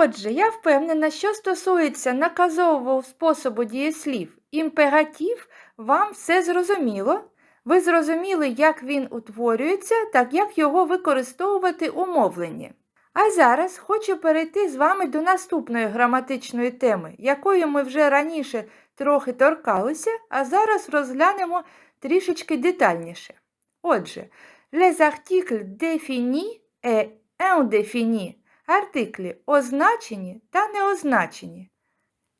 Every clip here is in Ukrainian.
Отже, я впевнена, що стосується наказового способу дієслів імператив, вам все зрозуміло. Ви зрозуміли, як він утворюється, так як його використовувати у мовленні. А зараз хочу перейти з вами до наступної граматичної теми, якої ми вже раніше трохи торкалися, а зараз розглянемо трішечки детальніше. Отже, les articles définis et indéfinis – артиклі означені та неозначені.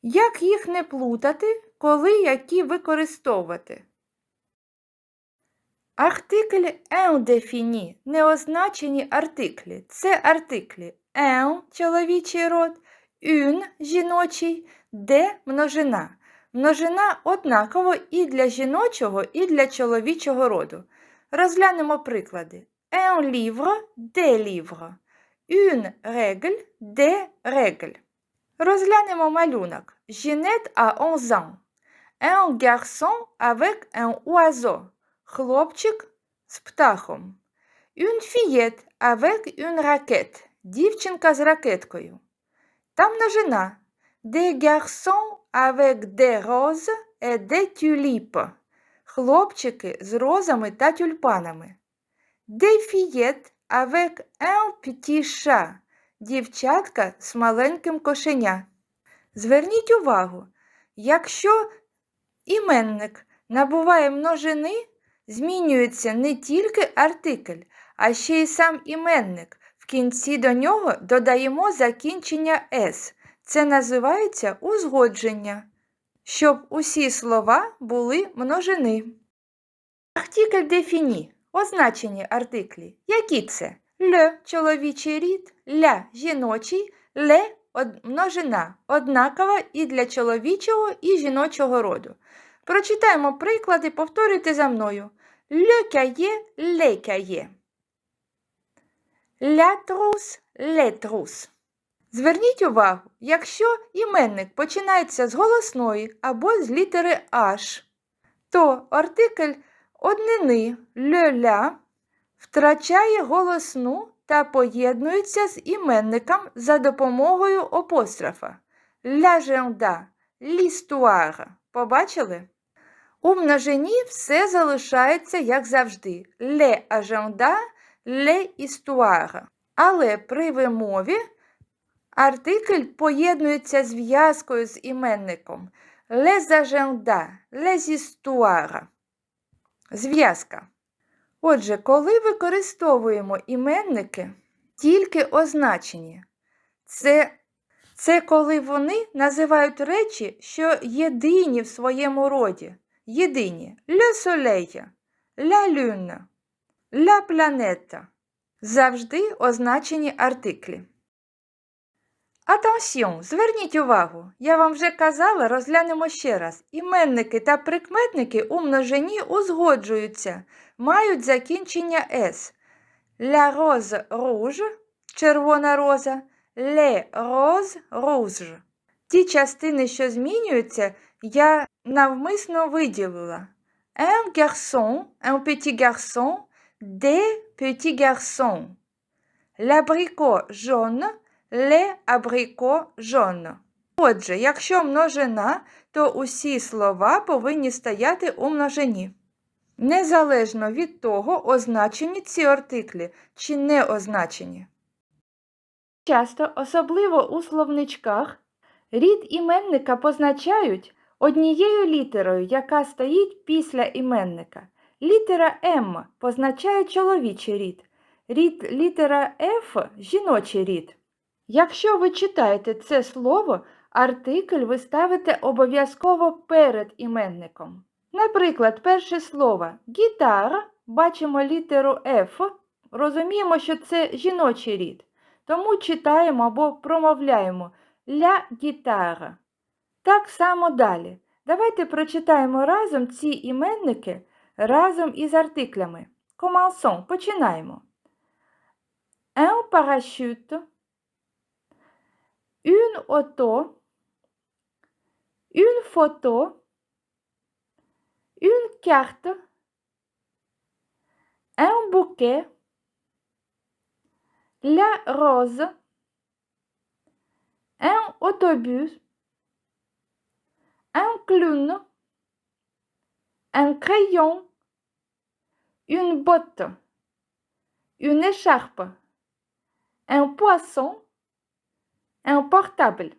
Як їх не плутати, коли які використовувати? Артикль indéfini – неозначені артиклі. Це артиклі un – чоловічий род, une – жіночий, де – множина. Множина однаково і для жіночого, і для чоловічого роду. Розглянемо приклади. Un livre – des livres. Une règle – des règles. Розглянемо малюнок. Ginette a 11 ans. Un garçon avec un oiseau. Хлопчик з птахом. Une fillette avec une raquette. Дівчинка з ракеткою. Там множина. Des garçons avec des roses et des tulipes. Хлопчики з розами та тюльпанами. Des fillettes avec un petit. Дівчатка з маленьким кошеня. Зверніть увагу, якщо іменник набуває множини, змінюється не тільки артикль, а ще й сам іменник. В кінці до нього додаємо закінчення «с». Це називається узгодження, щоб усі слова були множини. Артикль дефіні означені артиклі. Які це? Л чоловічий рід, ля жіночий, ле множина однакова і для чоловічого і жіночого роду. Прочитаємо приклади, повторюйте за мною. La trousse, les trousses. Зверніть увагу, якщо іменник починається з голосної або з літери H, то артикль однини «le-la» втрачає голосну та поєднується з іменником за допомогою апострофа. L'agenda, l'histoire. Побачили? У множині все залишається як завжди. Le agenda, le histoire. Але при вимові артикль поєднується з в'язкою з іменником. Les agenda, les histoires. Зв'язка. Отже, коли використовуємо іменники, тільки означені. Це, це коли вони називають речі, що єдині в своєму роді. Єдині Le soleil, la lune, la planète. Завжди означені артиклі. Attention, зверніть увагу, я вам вже казала, розглянемо ще раз. Іменники та прикметники у множині узгоджуються, мають закінчення «с». La rose rouge – червона роза, le rose rouge. Ті частини, що змінюються, я навмисно виділила. Un garçon, un petit garçon, des petits garçons. L'abricot jaune – Le абрико jaune. Отже, якщо множина, то усі слова повинні стояти у множині. Незалежно від того, означені ці артиклі чи не означені. Часто, особливо у словничках, рід іменника позначають однією літерою, яка стоїть після іменника. Літера М позначає чоловічий рід, рід літера Ф жіночий рід. Якщо ви читаєте це слово, артикль ви ставите обов'язково перед іменником. Наприклад, перше слово гітара, бачимо літеру F, розуміємо, що це жіночий рід. Тому читаємо або промовляємо ля гітара. Так само далі. Давайте прочитаємо разом ці іменники разом із артиклями. Commençons. Починаємо. Un parachute une auto, une photo, une carte, un bouquet, la rose, un autobus, un clown, un crayon, une botte, une écharpe, un poisson, un.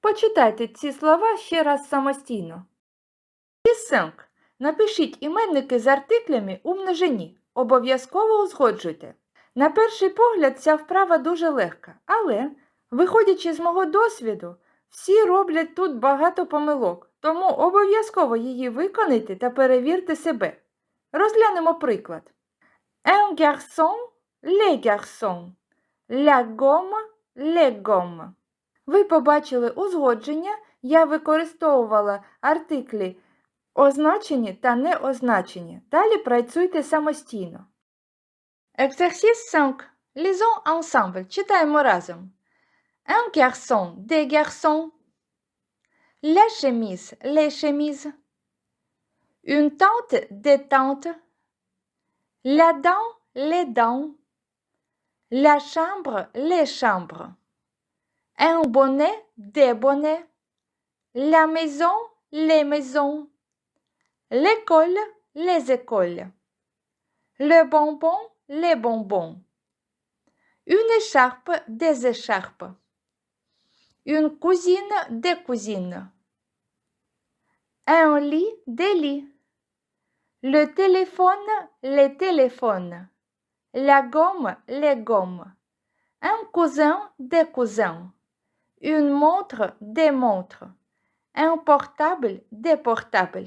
Почитайте ці слова ще раз самостійно. Кісенк. Напишіть іменники з артиклями у множині. Обов'язково узгоджуйте. На перший погляд, ця вправа дуже легка, але, виходячи з мого досвіду, всі роблять тут багато помилок, тому обов'язково її виконайте та перевірте себе. Розглянемо приклад. Un garçon, les garçons. La gomme, gommes. Ви побачили узгодження, я використовувала артиклі означені та неозначені. Далі працюйте самостійно. Exercice 5. Lisons ensemble. Читаємо разом. Un garçon, des garçons. La chemise, les chemises. Une tente, des tentes. La dent, les dents. La chambre, les chambres. Un bonnet, des bonnets. La maison, les maisons. L'école, les écoles. Le bonbon, les bonbons. Une écharpe, des écharpes. Une cousine, des cousines. Un lit, des lits. Le téléphone, les téléphones. La gomme, les gommes. Un cousin, des cousins. Une montre, des montres. Un portable, des portables.